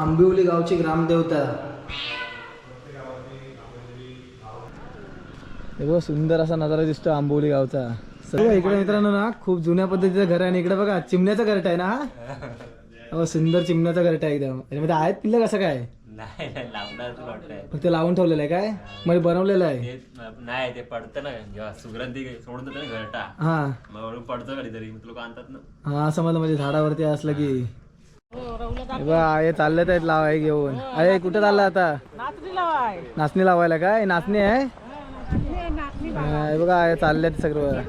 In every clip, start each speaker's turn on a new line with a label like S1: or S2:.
S1: आंबिवली गावची ग्रामदेवता. बघ सुंदर असा नजारा दिसतो आंबोली गावचा. सर्व इकडे मित्रांनो ना खूप जुन्या पद्धतीचं घर आहे आणि इकडे बघा चिमण्याचं घरट आहे ना? हा? हो सुंदर चिमण्याचं घरट आहे एकदम. याच्यामध्ये आहेत पिल्लं कसं काय? फक्त लावून ठेवलेलं आहे काय? मग बनवलेलं आहे?
S2: नाही ते पडतं ना जेव्हा सुगंधी सोडून देतं ना घरटा.
S1: हा.
S2: पडतं कधीतरी तुला आणतात ना.
S1: हा समजलं म्हणजे झाडावरती असलं की. हे बघ आहे चाललेत आहेत लावाय घेऊन. अरे कुठं चालला आता? नाचणी लावायला काय? नाचणी आहे? हा, हे बघा आहे चाललेत सगळं.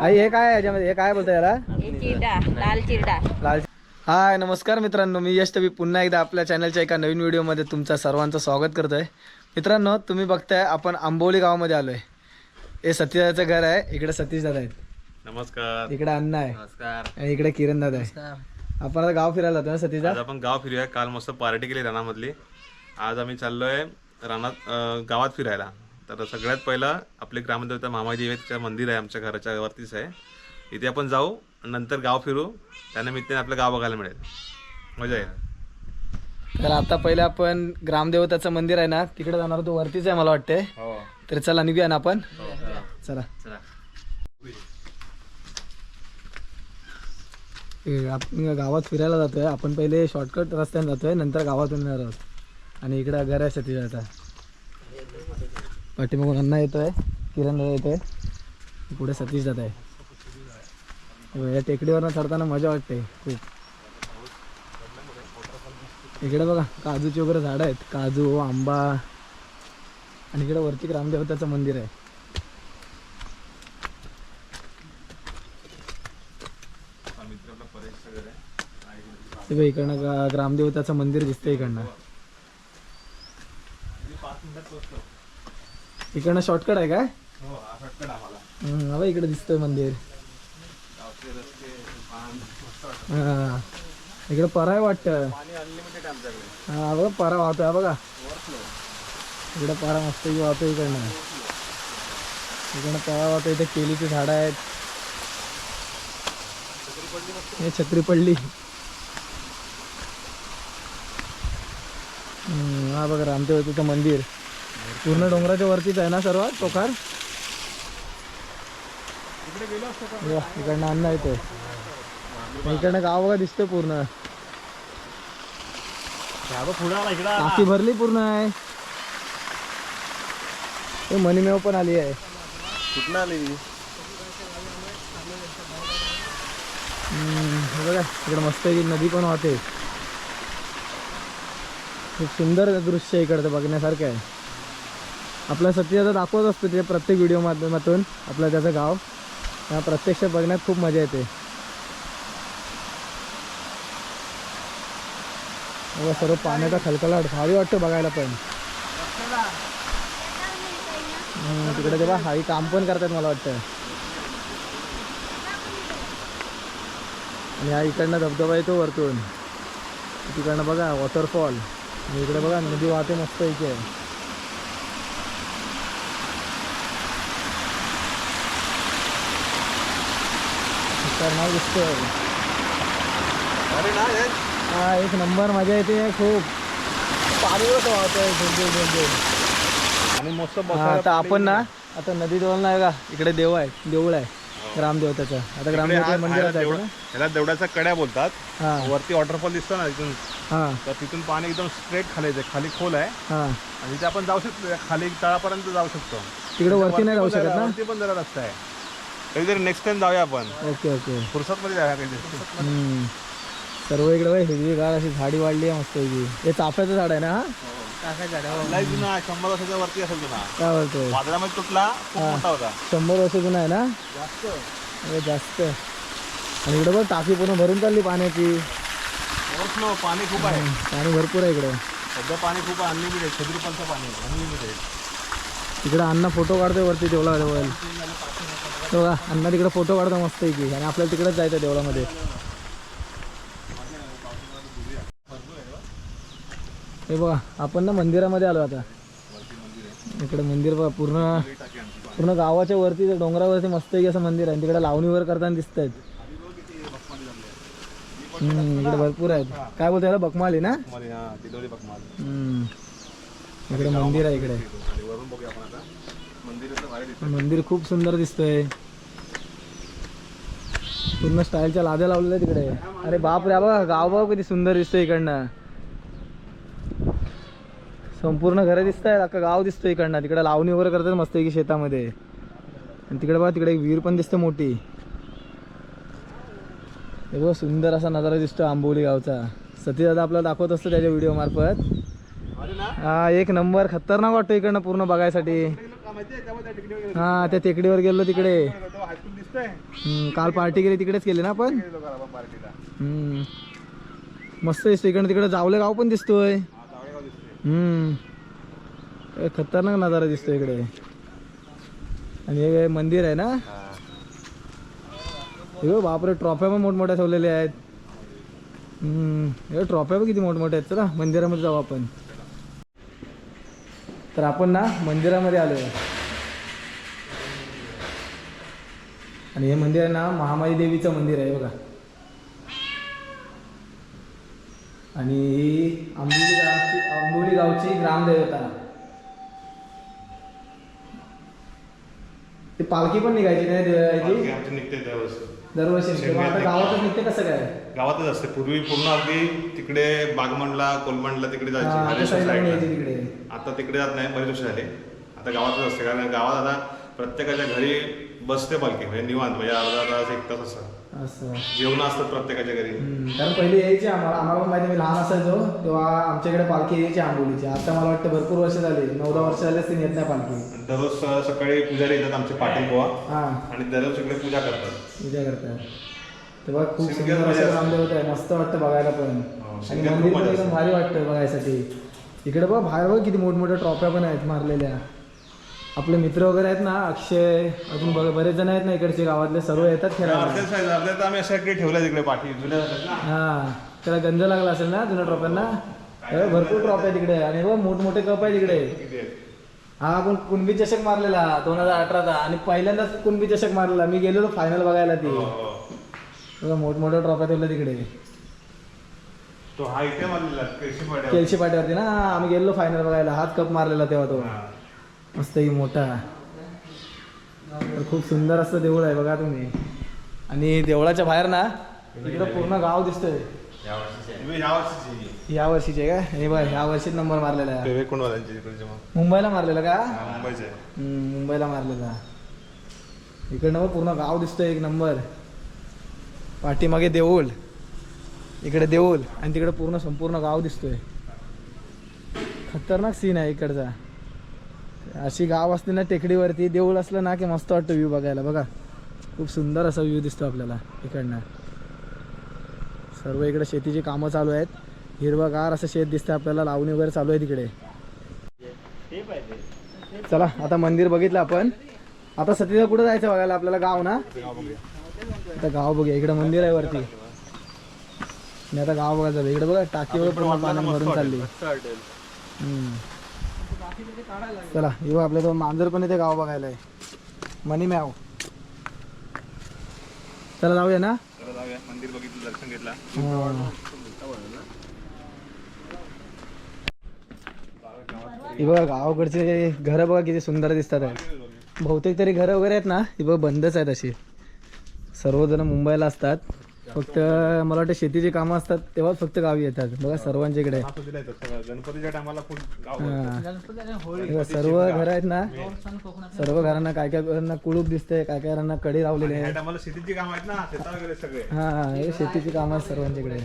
S1: आई हे काय आहे याच्यामध्ये? हे काय बोलताय याला?
S3: चिरडा लाल चिरडा.
S1: लाल हाय नमस्कार मित्रांनो. मी यश तबी पुन्हा एकदा आपल्या चॅनलच्या एका नवीन व्हिडिओमध्ये तुमचं सर्वांचं स्वागत करतोय. मित्रांनो तुम्ही बघताय आपण आंबोली गावामध्ये आलोय. हे सतीशदाचं घर आहे. इकडे सतीश दादा आहेत.
S4: नमस्कार.
S1: इकडे अण्णा आहे.
S2: नमस्कार.
S1: इकडे किरण दादा आहे. आपण आता गाव फिरायला जातो ना सतीशदा
S4: आज आपण गाव फिरूया. काल मस्त पार्टी केली रानामधली. आज आम्ही चाललोय रानात अं, गावात फिरायला. तर सगळ्यात पहिलं आपले ग्रामदेवता मामाजी आहे तिचं मंदिर आहे आमच्या घराच्या वरतीच आहे. इथे आपण जाऊ नंतर गाव फिरू. त्यानिमित्ताने आपलं गाव बघायला मिळेल. मजा येईल.
S1: तर आता पहिले आपण ग्रामदेवताचं मंदिर आहे ना तिकडे जाणार तो वरतीच आहे मला वाटते
S4: हो.
S1: तर चला निघूया ना आपण? चला.
S2: चला.
S1: आपण गावात फिरायला जातोय. आपण पहिले शॉर्टकट रस्त्याने जातो आहे नंतर गावातून येणार आहोत. आणि इकडे घर आहे सतीश आता. पाठीमागून अण्णा येतोय किरण येतो येतोय. पुढे सतीश जात आहे. या टेकडीवरनं चढताना मजा वाटते खूप. इकडे बघा काजूची वगैरे झाडं आहेत. काजू आंबा. आणि इकडे वरती ग्रामदेवताचं मंदिर आहे. ते बघ इकडनं ग्रामदेवताचं मंदिर दिसतंय इकडनं. इकडनं शॉर्टकट आहे काय? हम्म, हा इकडे दिसतोय मंदिर. हा. इकडे परा आहे वाटतं हा बघ परा वाहतोय बघा. इकडे परा मस्त वाहतोय इकडनं. इकडनं परा वाहतोय इथे केलीची झाडं आहेत. हे छत्री पडली हम्म, हा बघा रामदेवतेचं मंदिर. पूर्ण डोंगराच्या वरतीच आहे ना सर्व टोकार वा, इकडनं अन्न येते इकडनं गाव बघा दिसतंय पूर्ण. टाकी भरली पूर्ण आहे. हे मनीमेव पण आली आहे.
S4: कुठं आली
S1: हे? बघा इकडे मस्त नदी पण वाहते. खूप सुंदर दृश्य इकडचं बघण्यासारखं आहे. आपल्या सत्याचं दाखवत असतो ते प्रत्येक व्हिडिओ माध्यमातून. आपलं त्याचं गाव. हा प्रत्यक्ष बघण्यात खूप मजा येते. सर्व पाण्याचा खलखलाट. भारी वाटतं बघायला पण. तिकडे तेव्हा हाई काम पण करतात मला वाटतं. आणि हा इकडनं धबधबा येतो वरतून. तिकडनं बघा वॉटरफॉल इकडे बघा नदी वाहते मस्त इथे नाव दिसतोय. हा. एक नंबर मजा येते खूप. पाणी
S4: आणि मस्त
S1: आता आपण ना आता नदी जवळ नाही का इकडे देव आहे देऊळ आहे. ग्रामदेवताचं आता ग्रामदेवता मंदिरात ना?
S4: ह्याला देवडाच्या कड्या बोलतात.
S1: हा.
S4: वरती वॉटरफॉल दिसतो ना इथून.
S1: हा.
S4: तर तिथून पाणी एकदम स्ट्रेट खाली येते. खाली खोल आहे.
S1: हा.
S4: आणि तिथे आपण जाऊ शकतो. खाली तळापर्यंत जाऊ शकतो.
S1: तिकडे वरती नाही जाऊ शकत ना?
S4: वरती पण जरा रस्ता आहे. कधीतरी नेक्स्ट टाइम जाऊया आपण.
S1: Okay okay.
S4: फुरसत मध्ये जाऊया कधी
S1: हम्म. सर्व इकडे बघ हिरवीगार अशी झाडी वाढली आहे मस्त हे चाफ्याचं झाड आहे ना हा.
S4: लय जुना आहे, शंभर वर्षाच्या वरती असेल जुना.
S1: काय बोलतोय?
S4: वादळामध्ये तुटला खूप मोठा होता.
S1: शंभर वर्ष जुना आहे ना? अरे जास्त. आणि इकडे बघ टाकी पूर्ण भरून चालली पाण्याची.
S4: पाणी खूप आहे.
S1: पाणी भरपूर आहे इकडे.
S4: सध्या पाणी खूप आहे अनलिमिटेड छत्री पाणी अनलिमिटेड
S1: तिकडे अण्णा फोटो काढतोय वरती देवळा जवळ तेव्हा अण्णा तिकडे फोटो काढतो मस्त पैकी. आणि आपल्याला तिकडेच जायचं देवळामध्ये. हे बघा आपण ना मंदिरामध्ये आलो आता. इकडे मंदिर बघा पूर्ण पूर्ण गावाच्या वरती डोंगरावरती मस्त असं मंदिर आहे. तिकडे लावणी वगैरे करताना दिसत आहेत हम्म, इकडे भरपूर आहेत. काय बोलतो याला? बकमाली ना. इकडे मंदिर आहे इकडे. मंदिर खूप सुंदर दिसतंय. पूर्ण स्टाईलच्या लाद्या लावलेल्या तिकडे. अरे बाप रे बघा गाव बघ किती सुंदर दिसतोय इकडनं. संपूर्ण घरं दिसत आहेत अख्खा गाव दिसतोय इकडनं. तिकडे लावणी वगैरे करतात मस्त की शेतामध्ये. आणि तिकडे बघा तिकडे एक विहीर पण दिसते मोठी. हे बघ सुंदर असा नजारा दिसतो आंबोली गावचा. सती दादा आपल्याला दाखवत असतो त्याच्या व्हिडिओ मार्फत. हा एक नंबर. खतरनाक वाटतो इकडनं पूर्ण बघायसाठी. हा त्या टेकडीवर गेलो तिकडे. काल पार्टी केली तिकडेच केली ना आपण? मस्त दिसतो इकडनं तिकडे जावले गाव पण दिसतोय. हम्म. खतरनाक नजारा दिसतो इकडे. आणि हे मंदिर आहे ना? हे बापरे ट्रॉफ्या पण मोठमोठ्या ठेवलेल्या आहेत. हम्म. हे ट्रॉफ्या पण किती मोठमोठ्या आहेत. चला मंदिरामध्ये जाऊ आपण. तर आपण ना मंदिरामध्ये आलो आणि हे मंदिर आहे ना महामाई देवीचं मंदिर आहे बघा. आणि ही आंबोली गावची आंबोली गावची ग्रामदेवता. ती पालखी पण निघायची नाही देवाची
S4: आमची निघते दरवर्षी.
S1: दरवर्षी निघते. मग आता गावातच निघते. कसं काय
S4: गावातच असते. पूर्वी पूर्ण अगदी तिकडे बागमंडला कोलमंडला तिकडे जायची.
S1: हा, त्या
S4: हरेश्वर
S1: साईडला पण
S4: साईडला.
S1: यायची तिकडे.
S4: आता तिकडे जात नाही. बरेच वर्ष झाले. आता गावातच असते. कारण गावात आता प्रत्येकाच्या घरी बसते पालखी म्हणजे निवांत म्हणजे अर्धा तास एक तास असं.
S1: असं
S4: जेवण असतात प्रत्येकाच्या घरी.
S1: हम्म, कारण पहिले यायची आम्हाला. आम्हाला पण माहिती मी लहान असायचो तेव्हा आमच्याकडे पालखी यायची आंबोलीची आता मला वाटतं भरपूर वर्ष झाली नऊ दहा वर्ष झाले असतील येत नाही पालखी.
S4: दररोज स- सकाळी पुजारी येतात आमचे पाटील बुवा.
S1: हा.
S4: आणि दररोज इकडे पूजा करतात.
S1: विचार करतात. तेव्हा खूप
S4: शिमग्यात
S1: सुंदर
S4: मजा
S1: असं
S4: असते.
S1: आहे मस्त वाटतं बघायला पण.
S4: हो,
S1: आणि
S4: शिमग्यात
S1: मंदिर पण
S4: मजा
S1: एकदम
S4: असते.
S1: भारी वाटतं बघायसाठी. इकडे बघ बाहेर बघ किती मोठमोठ्या ट्रॉफ्या पण आहेत मारलेल्या. आपले मित्र वगैरे आहेत ना अक्षय अजून बघ- बरेच जण आहेत ना इकडचे गावातले सर्व येतात खेळायला.
S4: आम्ही अशा इकडे ठेवल्या तिकडे पाठी जुन्या झाल्यात ना.
S1: हा त्याला गंज लागला असेल ना जुन्या ट्रॉफ्यांना? हे भरपूर ट्रॉफी आहे तिकडे. आणि बघ मोठमोठे कप आहे तिकडे? हा आपण कुणबी चषक मारलेला दोन हजार अठराचा. आणि पहिल्यांदाच कुणबी चषक मारलेला. मी गेलेलो फायनल बघायला ती.
S4: हो, हो.
S1: बघा मोठमोठ्या ट्रॉफ्या ठेवल्या तिकडे.
S4: तो हा इथे मारलेला केळशी
S1: पाट्यावरती ना आम्ही गेलो फायनल बघायला. हाच कप मारलेला तेव्हा तो. मस्तही मोठा. तर खूप सुंदर असं देऊळ आहे बघा तुम्ही. आणि देवळाच्या बाहेर ना इकडं पूर्ण गाव दिसतंय.
S4: या वर्षीचे
S1: का? हे बघा ह्या वर्षीच नंबर मारलेला. आहे मुंबईला मारलेला का? मुंबईला मारलेला. इकडनं पूर्ण गाव दिसतोय एक नंबर. पाठीमागे देऊळ. इकडे देऊळ. आणि तिकडे पूर्ण संपूर्ण गाव दिसतोय. खतरनाक सीन आहे इकडचा. अशी गाव असते ना टेकडीवरती देऊळ असलं ना की मस्त वाटतं व्ह्यू बघायला. बघा खूप सुंदर असा व्ह्यू दिसतो आपल्याला इकडनं. सर्व इकडे शेतीची कामं चालू आहेत. हिरवगार असं शेत दिसतं आपल्याला लावणी वगैरे चालू आहे तिकडे चला आता मंदिर बघितलं आपण. आता सतीला कुठं जायचं बघायला आपल्याला गाव ना? आता गाव बघूया इकडे मंदिर आहे वरती. आणि आता गाव बघायला जाऊ इकडे बघा टाकीवर पूर्ण पाण्याने भरून चालली. हम्म. चला येऊ आपल्या तो मांजर पण इथे गाव बघायला आहे. मनी मॅव. चला जाऊया ना?
S4: मंदिर बघितलं दर्शन घेतला
S1: गावाकडचे घरं बघा किती सुंदर दिसतात बहुतेक तरी घरं वगैरे आहेत ना? ही बघ बंदच आहेत अशी. सर्वजण मुंबईला असतात. फक्त मला वाटतं शेतीची कामं असतात तेव्हाच फक्त गावी येतात. बघा सर्वांच्या इकडे.
S4: हा. गणपतीच्या टायमाला
S1: सर्व घर आहेत ना. सर्व घरांना काय काय घरांना कुळूप दिसते काय काय घरांना कडी लावलेले आहेत.
S4: शेतीची काम आहेत ना
S1: हा हे शेतीची कामं आहेत सर्वांच्याकडे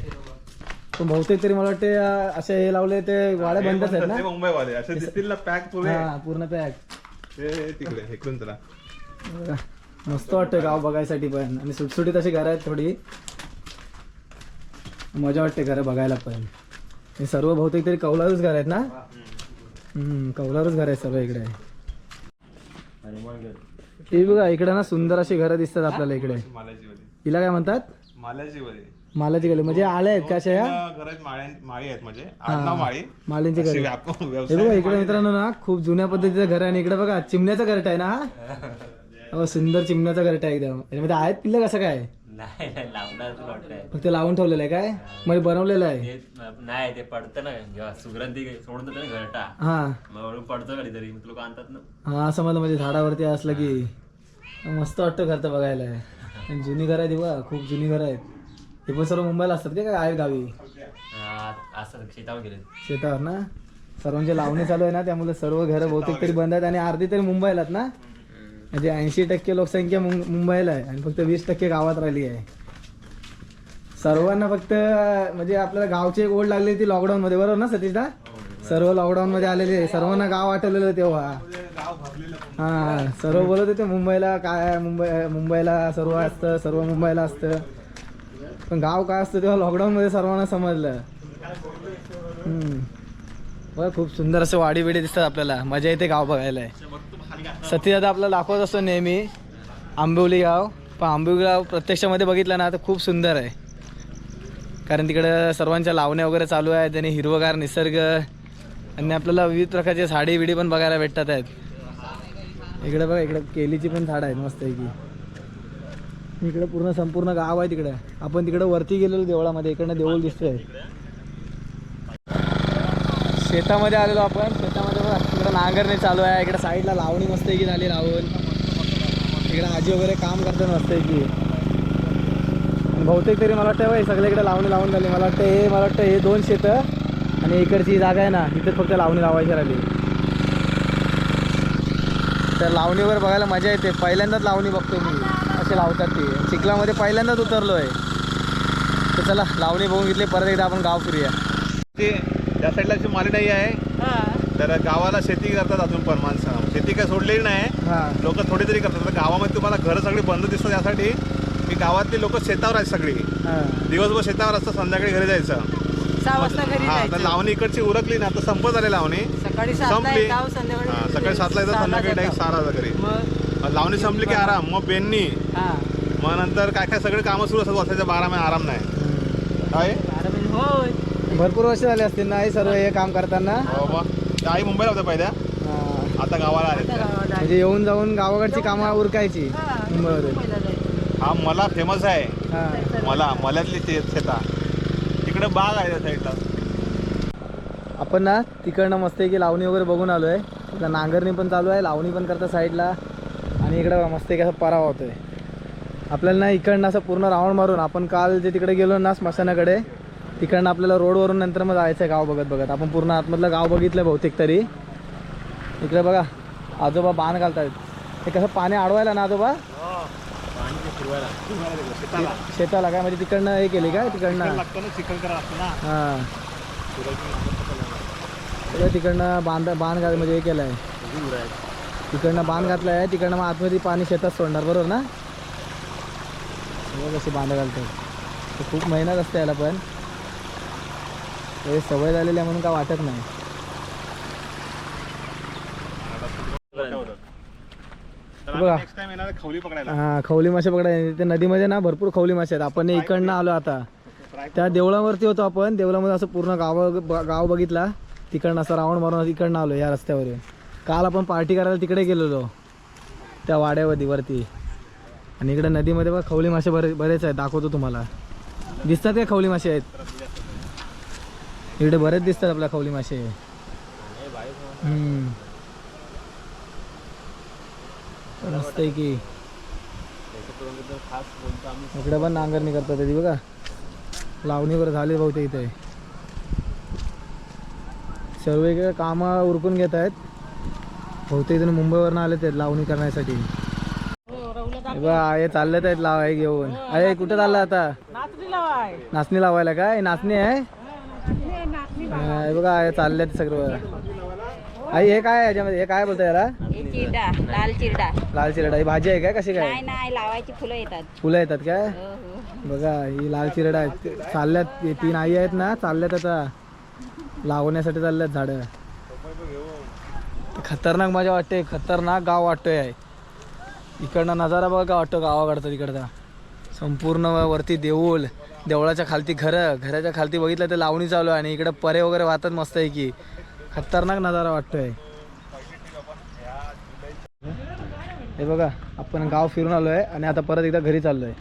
S1: पण बहुतेक तरी मला वाटते असे हे लावले ते वाड्या बंदच आहेत ना.
S4: मुंबईवाले. असे दिसतील ना पॅक पुरे
S1: पूर्ण पॅक.
S4: ते तिकडे इकडून चला.
S1: मस्त वाटतं गाव बघायसाठी पण. आणि सुटसुटीत अशी घरं आहेत थोडी. मजा वाटते घरं बघायला पण. हे सर्व बहुतेक तरी कौलारूच घर आहेत ना? हम्म कौलारूच घर आहेत सर्व इकडे. हे बघा इकडे ना सुंदर अशी घरं दिसतात आपल्याला इकडे. हिला काय म्हणतात?
S4: मालाची
S1: गली. म्हणजे आळे आहेत का अशा या?
S4: घर म्हणजे. आडनाव माळी.
S1: मालींची
S4: अशी
S1: घरं हे बघा इकडे मित्रांनो ना खूप जुन्या पद्धतीचं घर आहे आणि इकडे बघा चिमण्याचं घरट आहे ना हा? सुंदर चिमण्याचं घरट आहे एकदम याच्यामध्ये आहेत पिल्लं कसं काय?
S2: नाही नाही लावणार तुला वाटतंय
S1: फक्त लावून ठेवलेलं आहे काय? म्हणजे बनवलेलं आहे?
S2: ते नाही ते पडतं ना. जेव्हा सुगंधी सोडून देतं ना घरटा.
S1: हा.
S2: मग वरून पडतं कधीतरी. मग तुला आणतात ना.
S1: हा समजलं म्हणजे झाडावरती असलं की मस्त वाटतं घरचं बघायला. आणि जुनी घरं आहेत ही बघा खूप जुनी घरं आहेत. हे पण सर्व मुंबईला असतात का? काय आहेत गावी?
S2: असं शेतावर गेले
S1: शेतावर ना? सर्वांची लावणी चालू आहे ना त्यामुळे सर्व घरं बहुतेक तरी बंद आहेत आणि अर्धी तरी मुंबईलात ना? म्हणजे ऐंशी टक्के लोकसंख्या मुंबईला आहे आणि फक्त वीस टक्के गावात राहिली आहे. सर्वांना फक्त म्हणजे आपल्याला गावची एक ओढ लागली ती लॉकडाऊन मध्ये बरोबर ना सतीशदा? सर्व लॉकडाऊन मध्ये आलेले आहे. सर्वांना गाव आठवलेलं तेव्हा. हा सर्व बोलत होते मुंबईला काय मुंबई मुंबईला सर्व असतं सर्व मुंबईला असतं. पण गाव काय असतं तेव्हा लॉकडाऊन मध्ये सर्वांना समजलं. हम्म. खूप सुंदर असं वाडी बिडी दिसतात आपल्याला. मजा येते गाव बघायला. सती आता आपला दाखवत असतो नेहमी. आंबिवली गाव पण आंबिवली गाव प्रत्यक्षामध्ये बघितलं ना तर खूप सुंदर आहे. कारण तिकडं सर्वांच्या लावण्या वगैरे चालू आहेत आणि हिरवगार निसर्ग आणि आपल्याला विविध प्रकारचे झाडी बिडी पण बघायला भेटतात आहेत. इकडे बघा इकडे केलीची पण झाडं आहेत मस्त की इकडे पूर्ण संपूर्ण गाव आहे तिकडे. आपण तिकडे वरती गेलेलो देवळामध्ये इकडनं देऊळ दिसतंय. शेतामध्ये आलेलो आपण. शेतामध्ये बघा नांगरणी चालू आहे. इकडे साईडला लावणी मस्त की झाली लावून इकडे आजी वगैरे काम करतात मस्त की बहुतेक तरी मला वाटतं बाई सगळीकडे लावणी लावून झाली. मला वाटतं हे मला वाटतं हे दोन शेतं आणि इकडची जागा आहे ना इथं फक्त लावणी लावायची राहिली. तर लावणीवर बघायला मजा येते. पहिल्यांदाच लावणी बघतो मी. असे लावतात ते. चिखलामध्ये पहिल्यांदाच उतरलो आहे तर चला लावणी बघून घेतली. परत एकदा आपण गाव फिरूया.
S4: ते त्या साईडला जी मालिनाई आहे. तर गावाला शेती करतात अजून पण माणसं. शेती काय सोडलेली नाही. लोक थोडी तरी करतात. तर गावामध्ये तुम्हाला घरं सगळी बंद दिसतात यासाठी. की गावातली लोक शेतावर आहेत सगळी.
S1: हां.
S4: दिवसभर शेतावर असतं संध्याकाळी घरी जायचं. हा तर लावणी इकडची उरकली ना आता संपत आली लावणी.
S3: सकाळी
S4: संपली. सकाळी सातला येतात संध्याकाळी डायरेक्ट वाजता घरी. लावणी संपली की आराम मग बेननी. मग नंतर काय काय सगळे कामं सुरू असतात वर्षाच्या बारा महिने आराम नाही. काय?
S1: भरपूर वर्ष झाले असतील ना हे सर्व हे काम करताना?
S4: हो बा त्या आई मुंबईला होत्या पहिल्या.
S1: हां.
S4: आता गावाला आले त्या.
S1: म्हणजे येऊन जाऊन गावाकडची कामं उरकायची.
S3: जायचं.
S4: हा मला फेमस आहे.
S1: हां.
S4: मला मल्यातली ते शेता. तिकडे बाग आहे त्या साईडला.
S1: आपण ना तिकडनं मस्त की लावणी वगैरे बघून आलो आहे नांगरणी पण चालू आहे लावणी पण करतात साईडला. आणि इकडं मस्त एक असं परावा होतोय. आपल्याला ना इकडनं असं पूर्ण राऊंड मारून आपण काल जे तिकडे गेलो ना स्मशानाकडे तिकडनं आपल्याला रोडवरून नंतर मग जायचं आहे गाव बघत बघत. आपण पूर्ण आतमधलं गाव बघितलं बहुतेक तरी. इकडे बघा आजोबा बाण घालतात हे कसं पाणी अडवायला ना आजोबा? शेताला काय म्हणजे तिकडनं हे केली काय? तिकडनं. हां. तिकडनं बांध बांध घाल म्हणजे हे केलं आहे तिकडनं बांध घातलं आहे तिकडनं मग आतमध्ये पाणी शेतात सोडणार बरोबर ना? कशी बांध घालतात खूप मेहनत असते याला पण. हे सवय झालेली आहे म्हणून काय वाटत नाही.
S4: खवली पकडायला.
S1: हां खवली मासे पकडायचे ते नदीमध्ये ना भरपूर खवली मासे आहेत. आपण इकडनं आलो आता. त्या देवळावरती होतो आपण. देवळामध्ये असं पूर्ण गाव गाव बघितला. तिकडनं असं राऊंड मारून इकडनं आलो या रस्त्यावरून काल आपण पार्टी करायला तिकडे गेलेलो. त्या वाड्यावरती वरती. आणि इकडे नदीमध्ये बघा खवली मासे बरे बरेच आहेत. दाखवतो तुम्हाला. दिसतात का खवली मासे आहेत? इकडे बरेच दिसतात आपल्या खवली मासे. हम्म. मस्त आहे की. इकडे पण नांगरणी करतात ती बघा. लावणी वगैरे झाली बहुतेक इथे. सर्व इकडे कामं उरकून घेत आहेत. बहुतेक जण मुंबईवरनं आले ते लावणी करण्यासाठी. हे बघा हे चाललेत आहेत लाव हे घेऊन. अरे कुठे चालला आता? नाचणी लावायला काय? नाचणी आहे? हा, बघा हे चाललेत सगळं. आई हे काय आहे याच्यामध्ये? हे काय बोलतं याला?
S3: चिरडा लाल चिरडा.
S1: लाल चिरडा. ही भाजी आहे काय? कशी काय?
S3: नाही नाही लावायची फुलं येतात.
S1: फुलं येतात काय?
S3: हो हो.
S1: बघा ही लाल चिरडा आहे चालल्यात. तीन आई आहेत ना चालल्यात आता. लावण्यासाठी चालल्यात झाडं. खतरनाक मजा वाटते. खतरनाक गाव वाटतोय आहे इकडनं नजारा बघा वाटतो गावाकडचा तिकडचा. संपूर्ण वरती देऊळ. देवळाच्या खालती घरं घराच्या खालती बघितलं तर लावणी चालू आहे आणि इकडं परे वगैरे वाहतात मस्त आहे की खतरनाक नजारा वाटतोय. हे बघा आपण गाव फिरून आलो आहे आणि आता परत एकदा घरी चाललो आहे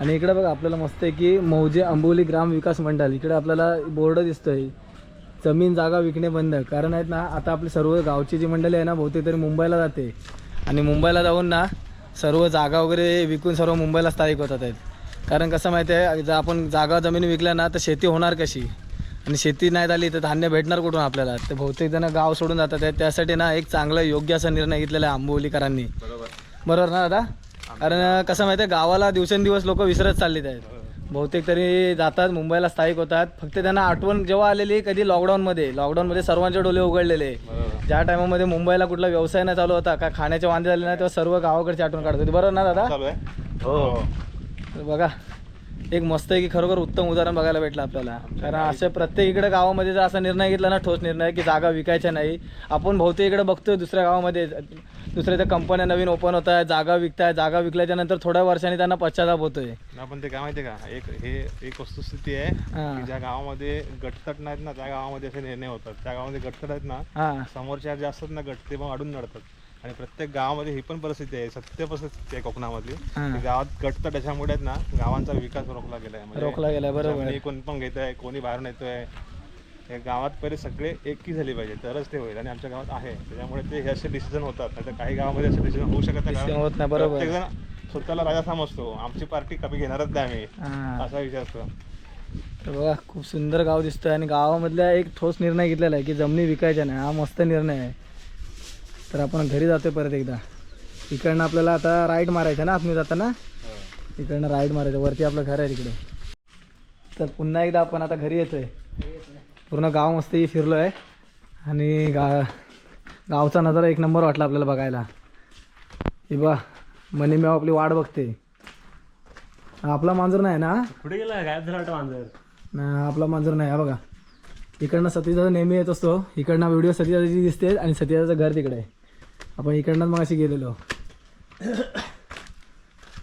S1: आणि इकडे बघा आपल्याला मस्त आहे की मौजे आंबोली ग्राम विकास मंडळ. इकडे आपल्याला बोर्ड दिसतोय. जमीन जागा विकणे बंद. कारण आहेत ना आता आपली सर्व गावची जी मंडळी आहे ना बहुतेक तरी मुंबईला जाते. आणि मुंबईला जाऊन ना सर्व जागा वगैरे विकून सर्व मुंबईला स्थायिक होतात आहेत. कारण कसं माहिती आहे जर आपण जागा जमीन विकल्या ना तर शेती होणार कशी? आणि शेती नाही झाली तर धान्य भेटणार कुठून आपल्याला? ते बहुतेक जण गाव सोडून जातात. त्यासाठी ना एक चांगला योग्य असा निर्णय घेतलेला आहे आंबोलीकरांनी.
S4: बरोबर.
S1: बरोबर ना दादा? कारण कसं माहिती आहे गावाला दिवसेंदिवस लोक विसरत चाललेत आहेत. बहुतेक तरी जातात मुंबईला स्थायिक होतात. फक्त त्यांना आठवण जेव्हा आलेली कधी लॉकडाऊनमध्ये लॉकडाऊनमध्ये सर्वांचे डोले उघडलेले. ज्या टायमामध्ये मुंबईला कुठला व्यवसाय नाही चालू होता का खाण्याचे वांदे झाले ना तेव्हा सर्व गावाकडची आठवण काढत होती. बरोबर ना दादा?
S4: हो.
S1: तर बघा एक मस्त आहे की खरोखर उत्तम उदाहरण बघायला भेटलं आपल्याला. कारण असं प्रत्येक इकडे गावामध्ये जर असा निर्णय घेतला ना ठोस निर्णय की जागा विकायच्या नाही आपण बहुतेक इकडे बघतोय दुसऱ्या गावामध्ये. दुसऱ्या त्या कंपन्या नवीन ओपन होत आहे जागा विकताय जागा विकल्याच्या नंतर थोड्या वर्षांनी त्यांना पश्चाताप होतोय.
S4: आपण ते काय माहितीये का? एक हे एक वस्तुस्थिती आहे. की ज्या गावामध्ये गटतट नाहीत ना त्या गावामध्ये असे निर्णय होतात. त्या गावामध्ये गटतट आहेत ना
S1: हां.
S4: समोरच्या ज्या असतात ना गट ते मग अडून नडतात. आणि प्रत्येक गावामध्ये ही पण परिस्थिती आहे. सत्य परिस्थिती आहे कोकणामधली. की गावात गटतट त्याच्यामुळे आहेत ना गावांचा विकास रोखला गेलाय. म्हणजे
S1: रोखला गेलाय, बरोबर. आहे.
S4: कोण पण घेत आहे कोणी बाहेरून येतोय हे गावात पहिले सगळे एकी झाली पाहिजे तरच ते होईल. आणि आमच्या गावात आहे. त्याच्यामुळे ते हे असे डिसिजन होतात. नाही तर काही गावामध्ये असे डिसिजन होऊ शकत नाही.
S1: होत नाही, बरोबर.
S4: प्रत्येकजण स्वतःला राजा समजतो आमची पार्टी कमी घेणारच नाही आम्ही.
S1: हां.
S4: असा विचार असतो.
S1: तर बघा खूप सुंदर गाव दिसतंय. आणि गावामधला एक ठोस निर्णय घेतलेला आहे की जमिनी विकायच्या नाही. हा मस्त निर्णय आहे. तर आपण घरी जातोय परत एकदा. इकडनं आपल्याला आता राईड मारायचं ना आतमध्ये जाताना? इकडनं राईड मारायचं. वरती आपलं घर आहे तिकडे. तर पुन्हा एकदा आपण आता घरी येतोय. पूर्ण गाव मस्त फिरलो आहे आणि गा गावचा नजारा एक नंबर वाटला आपल्याला बघायला. हे बा मनीमेव आपली वाट बघते. आपला मांजर नाही ना?
S2: कुठे गेला? गायब झाला मांजर.
S1: ना आपला मांजर नाही. हा बघा. इकडनं सतीदादा नेहमी येत असतो. इकडनं व्हिडिओ सतीदादाची दिसते आणि सतीदाचं घर तिकडे आहे. आपण इकडनं मग अशी गेलेलो.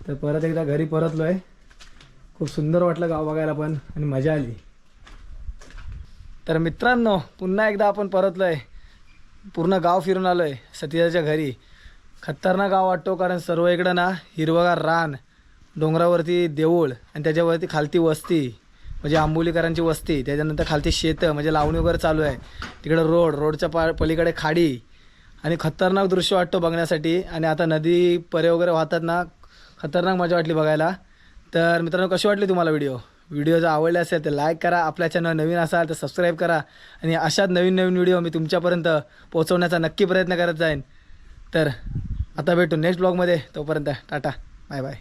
S1: तर परत एकदा घरी परतलो आहे खूप सुंदर वाटलं गाव बघायला पण आणि मजा आली. तर मित्रांनो पुन्हा एकदा आपण परतलो आहे पूर्ण गाव फिरून आलो आहे सतीजाच्या घरी. खतरनाक गाव वाटतो कारण सर्व इकडं ना हिरवगार रान डोंगरावरती देऊळ आणि त्याच्यावरती खालती वस्ती म्हणजे आंबोलीकरांची वस्ती त्याच्यानंतर खालती शेतं म्हणजे लावणी वगैरे चालू आहे. तिकडं रोड रोडच्या पा पलीकडे खाडी आणि खतरनाक दृश्य वाटतो बघण्यासाठी. आणि आता नदी परे वगैरे वाहतात ना खतरनाक मजा वाटली बघायला. तर मित्रांनो कशी वाटली तुम्हाला व्हिडिओ? व्हिडिओ जर आवडले असेल तर लाईक करा. आपल्या चॅनल नवीन असाल तर सबस्क्राईब करा. आणि अशाच नवीन नवीन व्हिडिओ मी तुमच्यापर्यंत पोहोचवण्याचा नक्की प्रयत्न करत जाईन. तर आता भेटू नेक्स्ट ब्लॉगमध्ये तोपर्यंत टाटा. Bye bye